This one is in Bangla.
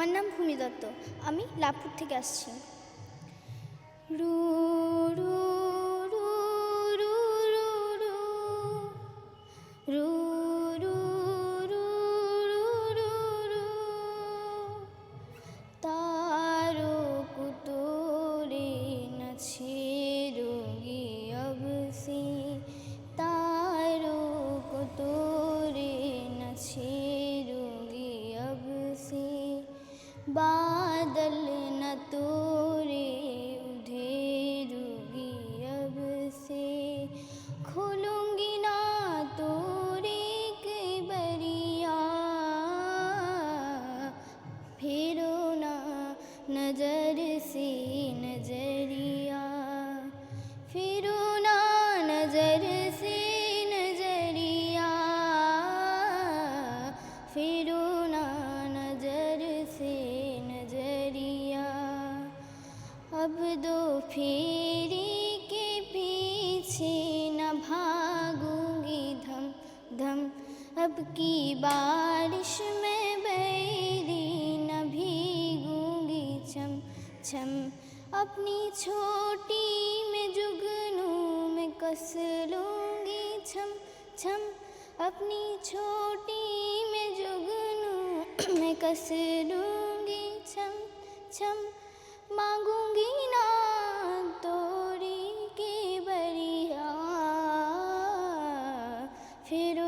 আমার নাম ভূমি দত্ত আমি লাভপুর থেকে আসছি রু রু রু রু রু রু রু রু রু রু রু রু তারো কুটোরে নাছে রোগী অবসি তারো কুটোরে নাছে बादल न तोड़े उधेरोगी अब से खोलूंगी ना तोरे के बरिया फेरो ना नजर से नजरिया फिरो ना धम अब की बारिश में बैरी न भीगूँगी छम छम। अपनी छोटी में जुगनू में कस लूँगी छम छम। अपनी छोटी में जुगनू में कस लूँगी छम छम। मांगूँगी ना तोरी की बरिया, फिर